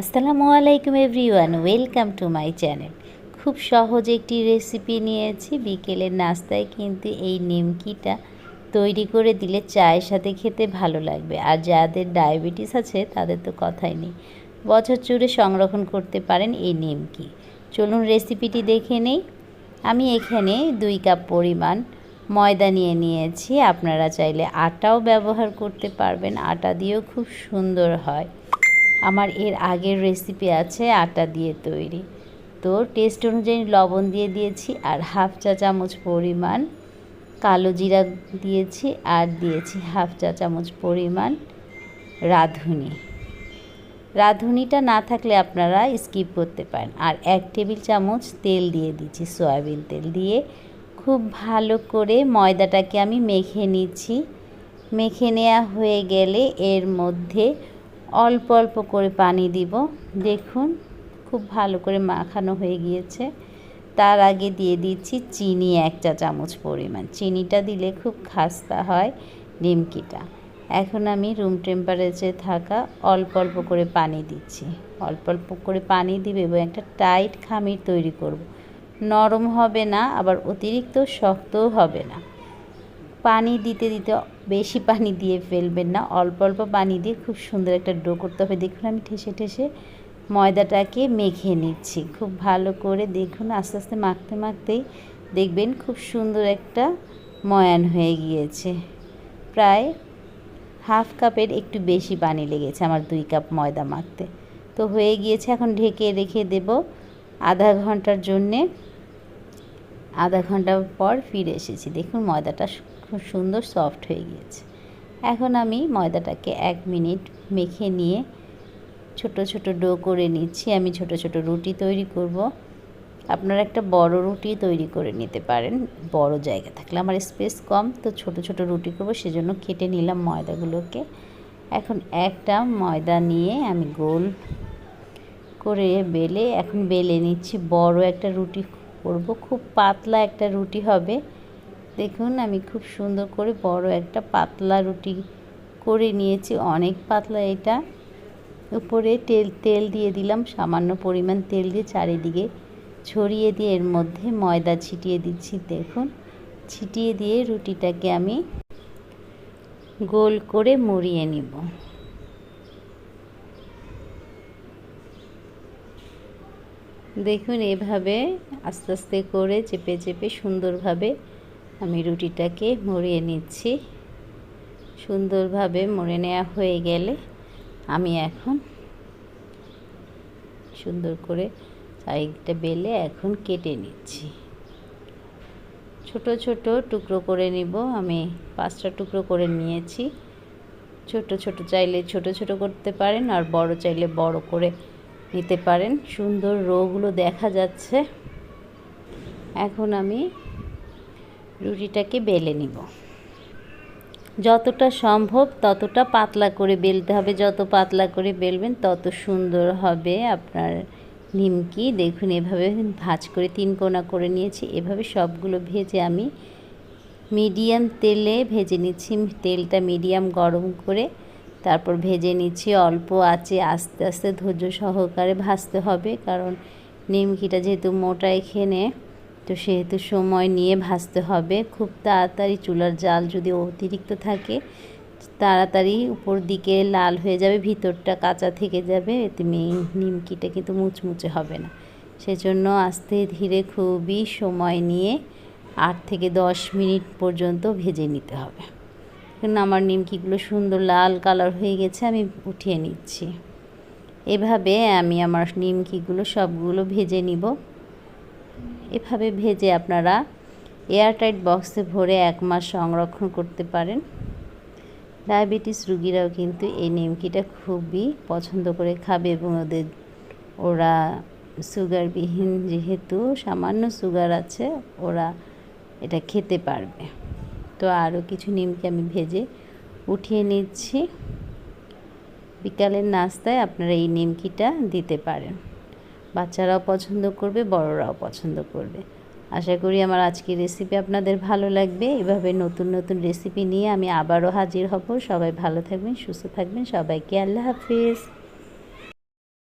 আসসালামু আলাইকুম everyone, welcome to my channel. খুব সহজ একটি রেসিপি নিয়েছি, বিকেলের নাস্তায় কিন্তু এই নিমকিটা তৈরি করে দিলে চায়ের সাথে খেতে ভালো লাগবে। আর যাদের ডায়াবেটিস আছে, তাদের তো কথাই নেই। বছর জুড়ে সংরক্ষণ করতে পারেন এই নিমকি। চলুন রেসিপিটি দেখে নেই। আমি এখানে দুই কাপ পরিমাণ ময়দা নিয়ে নিয়েছি। আপনারা চাইলে আটাও ব্যবহার করতে পারবেন। আটা দিয়েও খুব সুন্দর হয়। আমার এর আগের রেসিপি আছে আটা দিয়ে তৈরি। তো টেস্ট অনুযায়ী লবণ দিয়ে দিয়েছি আর হাফ চা চামচ পরিমাণ কালো জিরা দিয়েছি আর দিয়েছি হাফ চা চামচ পরিমাণ রাঁধুনি। রাঁধুনিটা না থাকলে আপনারা স্কিপ করতে পারেন। আর এক টেবিল চামচ তেল দিয়ে দিচ্ছি সয়াবিন তেল দিয়ে। খুব ভালো করে ময়দাটাকে আমি মেখে নিচ্ছি। মেখে নেওয়া হয়ে গেলে এর মধ্যে অল্প অল্প করে পানি দিব। দেখুন, খুব ভালো করে মাখানো হয়ে গিয়েছে। তার আগে দিয়ে দিচ্ছি চিনি এক চা চামচ পরিমাণ। চিনিটা দিলে খুব খাস্তা হয় নিমকিটা। এখন আমি রুম টেম্পারেচারে থাকা অল্প অল্প করে পানি দিচ্ছি। অল্প অল্প করে পানি দিবে এবং একটা টাইট খামির তৈরি করব। নরম হবে না, আবার অতিরিক্ত শক্তও হবে না। পানি দিতে দিতে বেশি পানি দিয়ে ফেলবেন না। অল্প অল্প পানি দিয়ে খুব সুন্দর একটা ডো করতে হবে। দেখুন, আমি ঠেসে ঠেসে ময়দাটাকে মেখে নিচ্ছি। খুব ভালো করে দেখুন, আস্তে আস্তে মাখতে, মাখতেই দেখবেন খুব সুন্দর একটা ময়ান হয়ে গিয়েছে। প্রায় হাফ কাপের একটু বেশি পানি লেগেছে আমার দুই কাপ ময়দা মাখতে। তো হয়ে গিয়েছে, এখন ঢেকে রেখে দেব আধা ঘণ্টার জন্যে। আধা ঘণ্টা পর ফিরে এসেছি। দেখুন, ময়দাটা খুব সুন্দর সফট হয়ে গিয়েছে। এখন আমি ময়দাটাকে এক মিনিট মেখে নিয়ে ছোট ছোট ডো করে নিচ্ছি। আমি ছোট ছোট রুটি তৈরি করব। আপনারা একটা বড় রুটি তৈরি করে নিতে পারেন। বড় জায়গা থাকলে আমার স্পেস কম, তো ছোট ছোট রুটি করব, সেজন্য কেটে নিলাম ময়দাগুলোকে। এখন একটা ময়দা নিয়ে আমি গোল করে বেলে, এখন বেলে নিচ্ছি বড় একটা রুটি করব। খুব পাতলা একটা রুটি হবে। দেখুন, আমি খুব সুন্দর করে বড় একটা পাতলা রুটি করে নিয়েছি। অনেক পাতলা এটা। উপরে তেল তেল দিয়ে দিলাম, সামান্য পরিমাণ তেল দিয়ে চারিদিকে ছড়িয়ে দিয়ে এর মধ্যে ময়দা ছিটিয়ে দিচ্ছি। দেখুন, ছিটিয়ে দিয়ে রুটিটাকে আমি গোল করে মুড়িয়ে নিব। দেখুন, এভাবে আস্তে আস্তে করে চেপে চেপে সুন্দরভাবে আমি রুটিটাকে মরিয়ে নিচ্ছি। সুন্দরভাবে মরে নেওয়া হয়ে গেলে আমি এখন সুন্দর করে সাইডটা বেলে এখন কেটে নিচ্ছি। ছোট ছোট টুকরো করে নিব। আমি পাঁচটা টুকরো করে নিয়েছি। ছোট ছোট চাইলে ছোট ছোট করতে পারেন আর বড় চাইলে বড় করে নিতে পারেন। সুন্দর রোগুলো দেখা যাচ্ছে। এখন আমি রুটিটাকে বেলে নিব। যতটা সম্ভব ততটা পাতলা করে বেলতে হবে। যত পাতলা করে বেলবেন তত সুন্দর হবে আপনার নিমকি। দেখুন, এভাবে ভাজ করে তিন কোনা করে নিয়েছি। এভাবে সবগুলো ভেজে আমি মিডিয়াম তেলে ভেজে নিচ্ছি। তেলটা মিডিয়াম গরম করে তারপর ভেজে নিচ্ছি। অল্প আছে আস্তে আস্তে ধৈর্য সহকারে ভাজতে হবে। কারণ নিমকিটা যেহেতু মোটা এখানে তো সেহেতু সময় নিয়ে ভাজতে হবে। খুব তাড়াতাড়ি চুলার জাল যদি অতিরিক্ত থাকে, তাড়াতাড়ি উপর দিকে লাল হয়ে যাবে, ভিতরটা কাঁচা থেকে যাবে, এতে নিমকিটা কিন্তু মুচমুচে হবে না। সেজন্য আস্তে ধীরে খুবই সময় নিয়ে আট থেকে দশ মিনিট পর্যন্ত ভেজে নিতে হবে। এখন আমার নিমকিগুলো সুন্দর লাল কালার হয়ে গেছে, আমি উঠিয়ে নিচ্ছি। এভাবে আমি আমার নিমকিগুলো সবগুলো ভেজে নিব। এভাবে ভেজে আপনারা এয়ারটাইট বক্সে ভরে এক মাস সংরক্ষণ করতে পারেন। ডায়াবেটিস রুগীরাও কিন্তু এই নিমকিটা খুবই পছন্দ করে খাবে এবং ওদের, ওরা সুগারবিহীন যেহেতু সামান্য সুগার আছে, ওরা এটা খেতে পারবে। তো আরও কিছু নিমকি আমি ভেজে উঠিয়ে নিচ্ছি। বিকালের নাস্তায় আপনারা এই নিমকিটা দিতে পারেন। বাচ্চারাও পছন্দ করবে, বড়রাও পছন্দ করবে। আশা করি আমার আজকের রেসিপি আপনাদের ভালো লাগবে। এভাবে নতুন নতুন রেসিপি নিয়ে আমি আবারও হাজির হব। সবাই ভালো থাকবেন, সুস্থ থাকবেন। সবাইকে আল্লাহ হাফিজ।